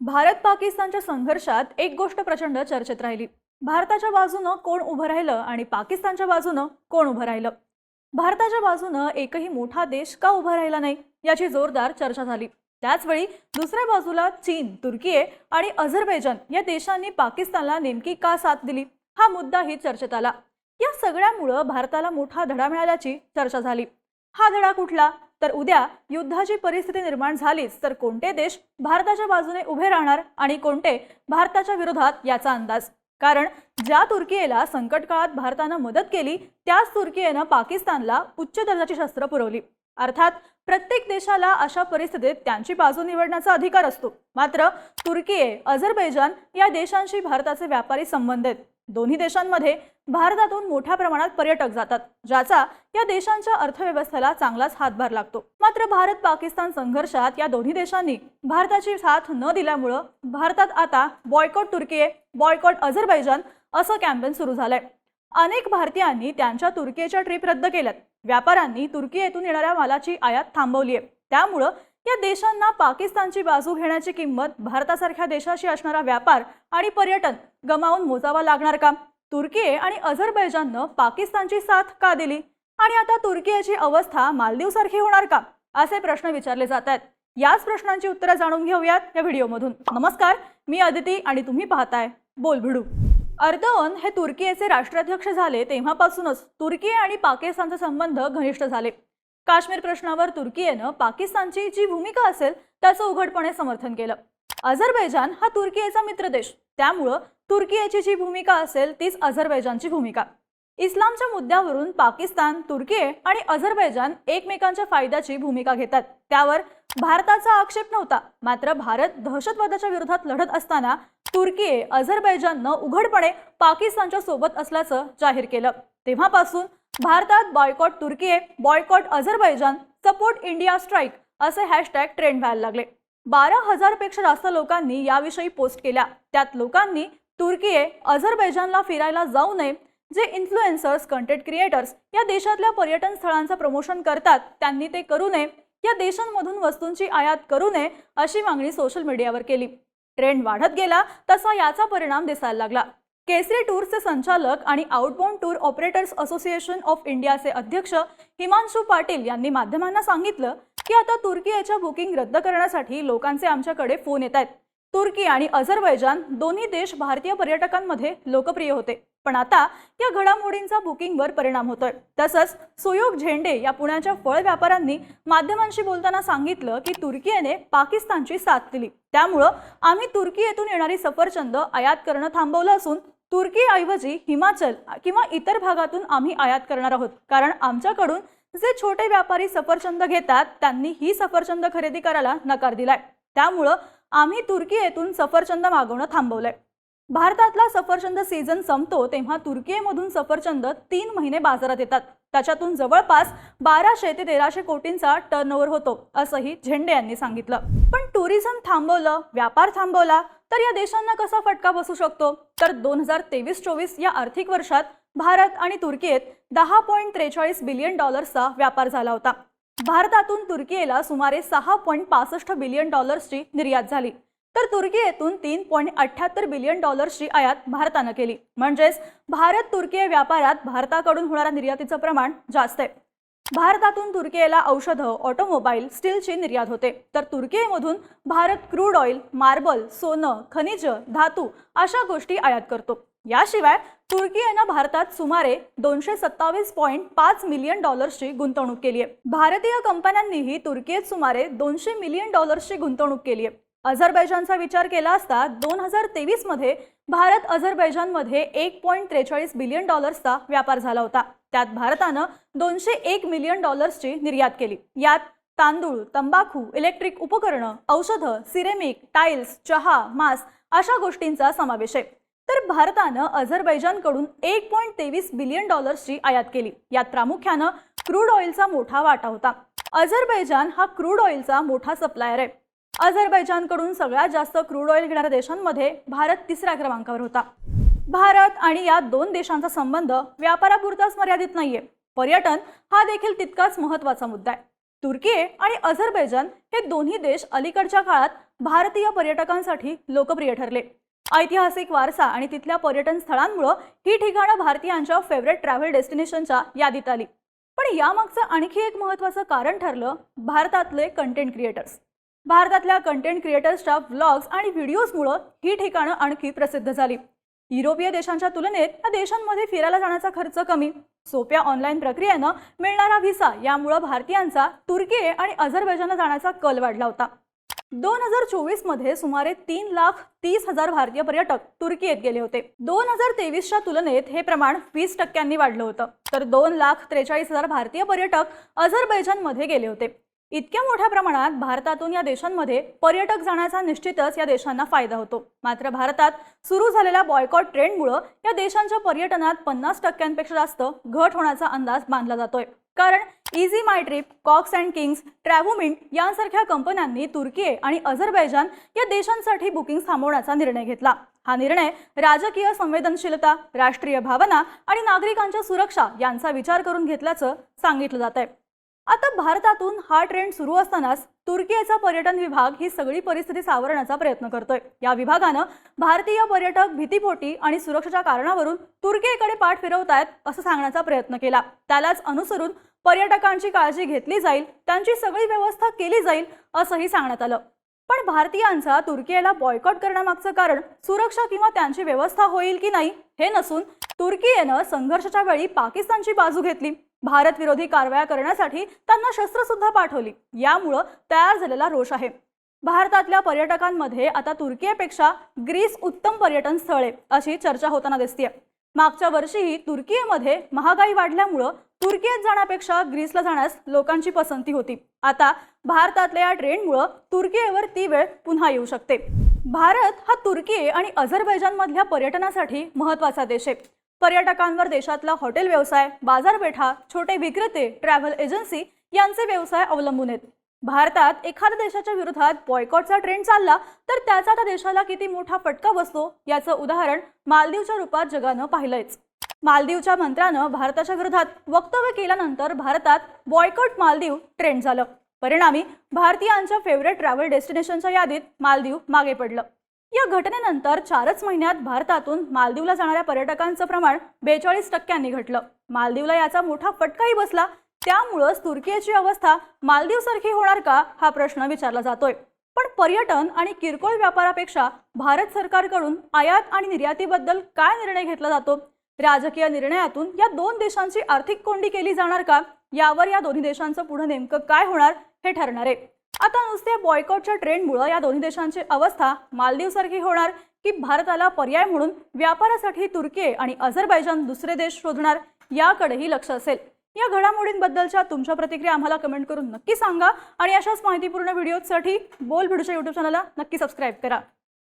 भारत पाकिस्तानच्या संघर्षात एक गोष्ट प्रचंड चर्चेत राहिली. भारताच्या बाजूनं कोण उभं राहिलं आणि पाकिस्तानच्या बाजूनं कोण उभं राहिलं? भारताच्या बाजूनं एकही मोठा देश का उभा राहिला नाही याची जोरदार चर्चा झाली. त्याचवेळी दुसऱ्या बाजूला चीन तुर्की आणि अझरबैजान या देशांनी पाकिस्तानला नेमकी का साथ दिली? हा मुद्दाही चर्चेत आला. या सगळ्यामुळं भारताला मोठा धडा मिळाल्याची चर्चा झाली. हा धडा कुठला? तर उद्या युद्धाची परिस्थिती निर्माण झालीच तर कोणते देश भारताच्या बाजूने उभे राहणार आणि कोणते भारताच्या विरोधात याचा अंदाज? कारण ज्या तुर्कीला संकट काळात भारतानं मदत केली त्याच तुर्कीनं पाकिस्तानला उच्च दर्जाची शस्त्र पुरवली. अर्थात प्रत्येक देशाला अशा परिस्थितीत त्यांची बाजू निवडण्याचा अधिकार असतो. मात्र तुर्की अझरबैजान या देशांशी भारताचे व्यापारी संबंध आहेत. दोन्ही देशांमध्ये भारतातून मोठ्या प्रमाणात पर्यटक जातात ज्याचा या देशांच्या अर्थव्यवस्थेला चांगलाच हातभार लागतो. मात्र भारत पाकिस्तान संघर्षात या दोन्ही देशांनी भारताची साथ न दिल्यामुळं भारतात आता बॉयकॉट तुर्की बॉयकॉट अझरबैजान असं कॅम्पेन सुरू झालंय. अनेक भारतीयांनी त्यांच्या तुर्कीच्या ट्रिप रद्द केल्यात. व्यापाऱ्यांनी तुर्की येथून येणाऱ्या मालाची आयात थांबवली आहे त्यामुळं या देशांना पाकिस्तानची बाजू घेण्याची किंमत भारतासारख्या देशाशी असणारा व्यापार आणि पर्यटन गमावून मोजावा लागणार का? तुर्की आणि अझरबैजाननं पाकिस्तानची साथ का दिली? आणि आता तुर्कीची अवस्था मालदीवसारखी होणार का? असे प्रश्न विचारले जात आहेत याच प्रश्नांची उत्तरं जाणून घेऊयात या व्हिडिओमधून. नमस्कार मी अदिती आणि तुम्ही पाहताय बोल भिडू अर्दोन हे तुर्कीचे राष्ट्राध्यक्ष झाले तेव्हापासूनच तुर्की आणि पाकिस्तानचे संबंध घनिष्ठ झाले. काश्मीर प्रश्नावर तुर्कीनं पाकिस्तानची जी भूमिका असेल त्याचं उघडपणे समर्थन केलं. अझरबैजान हा तुर्कीचा मित्र देश. त्यामुळं तुर्कीची जी भूमिका असेल तीच अझरबैजानची भूमिका. इस्लामच्या मुद्द्यावरून पाकिस्तान तुर्की आणि अझरबैजान एकमेकांच्या फायद्याची भूमिका घेतात. त्यावर भारताचा आक्षेप नव्हता. मात्र भारत दहशतवादाच्या विरोधात लढत असताना तुर्की अझरबैजाननं उघडपणे पाकिस्तानच्या सोबत असल्याचं जाहीर केलं. तेव्हापासून भारतात बॉयकॉट तुर्की boycott Azerbaijan support India strike असे हॅशटॅग ट्रेंड व्हायला लागले. बारा हजारपेक्षा जास्त लोकांनी याविषयी पोस्ट केल्या. त्यात लोकांनी तुर्की अझरबैजानला फिरायला जाऊ नये जे इन्फ्लुएन्सर्स कंटेंट क्रिएटर्स या देशातल्या पर्यटन स्थळांचं प्रमोशन करतात त्यांनी ते करू नये या देशांमधून वस्तूंची आयात करू नये अशी मागणी सोशल मीडियावर केली. ट्रेंड वाढत गेला तसा याचा परिणाम दिसायला लागला. केसरी टूर्सचे संचालक आणि outbound tour operators association of इंडियाचे अध्यक्ष हिमांशू पाटील यांनी माध्यमांना सांगितलं की आता तुर्की याच्या बुकिंग रद्द करण्यासाठी लोकांचे आमच्याकडे फोन येत आहेत तुर्की आणि अझरबैजान दोन्ही देश भारतीय पर्यटकांमध्ये लोकप्रिय होते. पण आता या घडामोडींचा बुकिंगवर परिणाम होतोय. तसंच सुयोग झेंडे या पुण्याच्या फळ व्यापाऱ्यांनी माध्यमांशी बोलताना सांगितलं की तुर्कीने पाकिस्तानची साथ दिली. त्यामुळं आम्ही तुर्की येथून येणारी सफरचंद आयात करणं थांबवलं असून तुर्कीऐवजी हिमाचल किंवा इतर भागातून आम्ही आयात करणार आहोत. कारण आमच्याकडून जे छोटे व्यापारी सफरचंद घेतात त्यांनी ही सफरचंद खरेदी करायला नकार दिलाय. त्यामुळं आम्ही तुर्की येथून सफरचंद मागवणं थांबवलंय. भारतातला सफरचंद सीझन संपतो तेव्हा तुर्कीमधून सफरचंद तीन महिने बाजारात येतात. त्याच्यातून जवळपास बाराशे ते तेराशे कोटींचा टर्नओव्हर होतो असंही झेंडे यांनी सांगितलं. पण टुरिझम थांबवलं व्यापार थांबवला तर या देशांना कसा फटका बसू शकतो? तर दोन हजार तेवीस चोवीस या आर्थिक वर्षात भारत आणि तुर्कीत दहा पॉईंट त्रेचाळीस बिलियन डॉलर्सचा व्यापार झाला होता. भारतातून तुर्कीला सुमारे सहा पॉईंट पासष्ट बिलियन डॉलर्सची निर्यात झाली. तर तुर्की येथून तीन पॉईंट अठ्याहत्तर बिलियन डॉलर्सची आयात भारतानं केली. म्हणजेच भारत तुर्की व्यापारात भारताकडून होणाऱ्या निर्यातीचं प्रमाण जास्त आहे. भारतातून तुर्कीला औषधं ऑटोमोबाईल स्टीलची निर्यात होते. तर तुर्कीमधून भारत क्रूड ऑइल मार्बल सोनं खनिज धातू अशा गोष्टी आयात करतो. याशिवाय तुर्कीनं भारतात सुमारे दोनशे सत्तावीस पॉईंट पाच मिलियन डॉलर्सची गुंतवणूक केली आहे. भारतीय कंपन्यांनीही तुर्कीत सुमारे दोनशे मिलियन डॉलर्सची गुंतवणूक केली आहे. अझरबैजानचा विचार केला असता दोन हजार तेवीसमध्ये भारत अझरबैजानमध्ये एक पॉईंट त्रेचाळीस बिलियन डॉलर्सचा व्यापार झाला होता. त्यात भारतानं दोनशे एक मिलियन डॉलर्सची निर्यात केली. यात तांदूळ तंबाखू इलेक्ट्रिक उपकरणं औषधं सिरेमिक टाईल्स चहा मांस अशा गोष्टींचा समावेश आहे. तर भारतानं अझरबैजानकडून एक पॉईंट तेवीस बिलियन डॉलर्सची आयात केली. यात प्रामुख्यानं क्रूड ऑइलचा मोठा वाटा होता. अझरबैजान हा क्रूड ऑइलचा मोठा सप्लायर आहे. अझरबैजानकडून सगळ्यात जास्त क्रूड ऑइल घेणाऱ्या देशांमध्ये भारत तिसऱ्या क्रमांकावर होता. भारत आणि या दोन देशांचा संबंध व्यापारापुरताच मर्यादित नाहीये. पर्यटन हा देखील तितकाच महत्त्वाचा मुद्दा आहे. तुर्की आणि अझरबैजान हे दोन्ही देश अलीकडच्या काळात भारतीय पर्यटकांसाठी लोकप्रिय ठरले. ऐतिहासिक वारसा आणि तिथल्या पर्यटन स्थळांमुळं ही ठिकाणं भारतीयांच्या फेवरेट ट्रॅव्हल डेस्टिनेशनच्या यादीत आली. पण यामागचं आणखी एक महत्त्वाचं कारण ठरलं भारतातले कंटेंट क्रिएटर्स भारतातल्या कंटेंट क्रिएटर्सच्या व्लॉग्स आणि व्हिडिओजमुळं ही ठिकाणं आणखी प्रसिद्ध झाली. युरोपीय देशांच्या तुलनेत या देशांमध्ये फिरायला जाण्याचा खर्च कमी सोप्या ऑनलाईन प्रक्रियेनं मिळणारा व्हिसा यामुळं भारतीयांचा तुर्की आणि अझरबैजानला जाण्याचा कल वाढला होता. दोन हजार चोवीसमध्ये सुमारे तीन लाख तीस हजार भारतीय पर्यटक तुर्कीत गेले होते. दोन हजार तेवीसच्या तुलनेत हे प्रमाण वीस टक्क्यांनी वाढलं होतं. तर दोन लाख त्रेचाळीस हजार भारतीय पर्यटक अझरबैजानमध्ये गेले होते. इतक्या मोठ्या प्रमाणात भारतातून या देशांमध्ये पर्यटक जाण्याचा निश्चितच या देशांना फायदा होतो. मात्र भारतात सुरू झालेल्या बॉयकॉट ट्रेंडमुळं या देशांच्या पर्यटनात पन्नास टक्क्यांपेक्षा जास्त घट होण्याचा अंदाज बांधला जातोय. कारण ease my trip Cox and Kings Travomint यांसारख्या कंपन्यांनी तुर्की आणि अझरबैजान या देशांसाठी बुकिंग थांबवण्याचा निर्णय घेतला. हा निर्णय राजकीय संवेदनशीलता राष्ट्रीय भावना आणि नागरिकांच्या सुरक्षा यांचा विचार करून घेतल्याचं सांगितलं जात आहे आता भारतातून हा ट्रेंड सुरू असतानाच तुर्कीचा पर्यटन विभाग ही सगळी परिस्थिती सावरण्याचा प्रयत्न करतोय. या विभागानं भारतीय पर्यटक भीतीपोटी आणि सुरक्षेच्या कारणावरून तुर्कीकडे पाठ फिरवतायत असं सांगण्याचा प्रयत्न केला. त्यालाच अनुसरून पर्यटकांची काळजी घेतली जाईल त्यांची सगळी व्यवस्था केली जाईल असंही सांगण्यात आलं. पण भारतीयांचा तुर्कीला बॉयकॉट करण्यामागचं कारण सुरक्षा किंवा त्यांची व्यवस्था होईल की नाही हे नसून तुर्कीनं संघर्षाच्या वेळी पाकिस्तानची बाजू घेतली. भारत विरोधी कारवाया करण्यासाठी त्यांना शस्त्र सुद्धा पाठवली. यामुळं तयार झालेला रोष आहे. भारतातल्या पर्यटकांमध्ये आता तुर्कीपेक्षा ग्रीस उत्तम पर्यटन स्थळ आहे अशी चर्चा होताना दिसतीये. मागच्या वर्षीही तुर्कीमध्ये महागाई वाढल्यामुळं तुर्कीत जाण्यापेक्षा ग्रीसला जाण्यास लोकांची पसंती होती. आता भारतातल्या या ट्रेंडमुळं तुर्कीवर ती वेळ पुन्हा येऊ शकते. भारत हा तुर्की आणि अझरबैजानमधल्या पर्यटनासाठी महत्त्वाचा देश आहे. पर्यटकांवर देशातला हॉटेल व्यवसाय बाजारपेठा छोटे विक्रेते ट्रॅव्हल एजन्सी यांचे व्यवसाय अवलंबून आहेत. भारतात एखाद्या देशाच्या विरोधात बॉयकॉटचा ट्रेंड चालला तर त्याचा त्या देशाला किती मोठा फटका बसतो याचं उदाहरण मालदीवच्या रूपात जगानं पाहिलंयच. मालदीवच्या मंत्र्यानं भारताच्या विरोधात वक्तव्य केल्यानंतर भारतात बॉयकॉट मालदीव ट्रेंड झालं. परिणामी भारतीयांच्या फेवरेट ट्रॅव्हल डेस्टिनेशनच्या यादीत मालदीव मागे पडलं. या घटनेनंतर चारच महिन्यात भारतातून मालदीवला जाणाऱ्या पर्यटकांचं प्रमाण बेचाळीस टक्क्यांनी घटलं. मालदीवला याचा मोठा फटकाही बसला. त्यामुळंच तुर्कीची अवस्था मालदीवसारखी होणार का हा प्रश्न विचारला जातोय. पण पर्यटन आणि किरकोळ व्यापारापेक्षा भारत सरकारकडून आयात आणि निर्यातीबद्दल काय निर्णय घेतला जातो? राजकीय निर्णयातून या दोन देशांची आर्थिक कोंडी केली जाणार का? यावर या दोन्ही देशांचं पुढे नेमकं काय होणार हे ठरणार आहे. आता नुसत्या बॉयकॉटच्या ट्रेंडमुळे या दोन्ही देशांची अवस्था मालदीवसारखी होणार की भारताला पर्याय म्हणून व्यापारासाठी तुर्की आणि अझरबैजान दुसरे देश शोधणार याकडेही लक्ष असेल. या घडामोडींबद्दलच्या तुमच्या प्रतिक्रिया आम्हाला कमेंट करून नक्की सांगा आणि अशाच माहितीपूर्ण व्हिडिओसाठी बोल भिडूच्या यूट्यूब चॅनलला नक्की सबस्क्राईब करा.